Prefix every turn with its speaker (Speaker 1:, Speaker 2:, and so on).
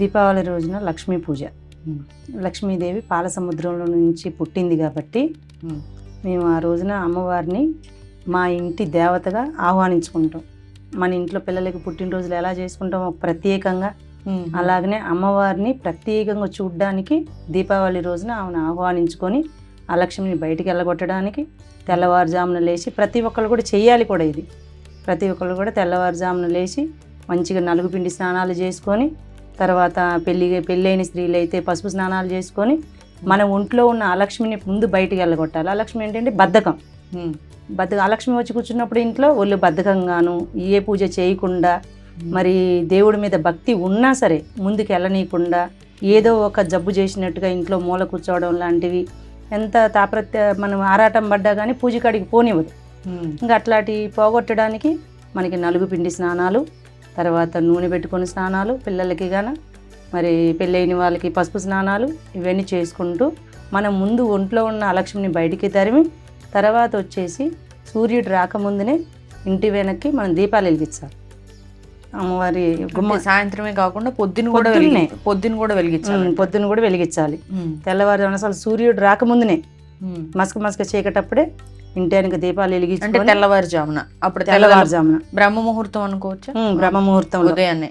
Speaker 1: దీపావళి రోజున లక్ష్మీ పూజ. లక్ష్మీదేవి పాల సముద్రంలో నుంచి పుట్టింది కాబట్టి మేము. ఆ రోజున అమ్మవారిని మా ఇంటి దేవతగా ఆహ్వానించుకుంటాం. మన ఇంట్లో పిల్లలకి పుట్టినరోజులు ఎలా చేసుకుంటామో ప్రత్యేకంగా. అలాగనే అమ్మవారిని ప్రత్యేకంగా చూడడానికి దీపావళి రోజున ఆమెను ఆహ్వానించుకొని ఆ లక్ష్మిని బయటికి వెళ్ళగొట్టడానికి తెల్లవారుజామున లేచి ప్రతి ఒక్కళ్ళు కూడా చెయ్యాలి కూడా ఇది. ప్రతి ఒక్కళ్ళు కూడా తెల్లవారుజామున లేచి మంచిగా నలుగు పిండి స్నానాలు చేసుకొని తర్వాత పెళ్ళి పెళ్ళైన స్త్రీలు అయితే పసుపు స్నానాలు చేసుకొని మన ఒంట్లో ఉన్న అలక్ష్మిని ముందు బయటికి వెళ్ళగొట్టాలి. అలక్ష్మి ఏంటంటే బద్ధకం. బద్ధకం అలక్ష్మి వచ్చి కూర్చున్నప్పుడు ఇంట్లో ఒళ్ళు బద్ధకంగాను ఏ పూజ చేయకుండా మరి దేవుడి మీద భక్తి ఉన్నా సరే ముందుకు వెళ్ళనీయకుండా ఏదో ఒక జబ్బు చేసినట్టుగా ఇంట్లో మూల కూర్చోవడం లాంటివి ఎంత తాప్రత్య మనం ఆరాటం పడ్డా కానీ పూజ కాడికి పోనివ్వదు. ఇంకా అట్లాంటి పోగొట్టడానికి మనకి నలుగు పిండి స్నానాలు తర్వాత నూనె పెట్టుకొని స్నానాలు పిల్లలకి గాన మరి పెళ్ళైన వాళ్ళకి పసుపు స్నానాలు ఇవన్నీ చేసుకుంటూ మనం ముందు ఒంట్లో ఉన్న అలక్ష్మిని బయటికి తరిమి తర్వాత వచ్చేసి సూర్యుడు రాకముందునే ఇంటి వెనక్కి మనం దీపాలు వెలిగించాలి అమ్మవారి గుమ్మ
Speaker 2: సాయంత్రమే కాకుండా పొద్దున కూడా
Speaker 1: పొద్దున్నే.
Speaker 2: వెలిగి- పొద్దున కూడా వెలిగించాలి
Speaker 1: పొద్దున కూడా వెలిగించాలి
Speaker 2: ఉమ్.
Speaker 1: తెల్లవారుజామున అసలు సూర్యుడు రాకముందునే. మసక మసక చీకటప్పుడే ఇంటి వెనక దీపాలు
Speaker 2: అంటే
Speaker 1: వెలిగించుకొని
Speaker 2: తెల్లవారుజామున. అప్పుడు తెల్లవారు
Speaker 1: తెల్లవారుజామున.
Speaker 2: బ్రహ్మ ముహూర్తం అనుకోవచ్చా?
Speaker 1: బ్రహ్మ ముహూర్తంలో
Speaker 2: ఉదయాన్నే.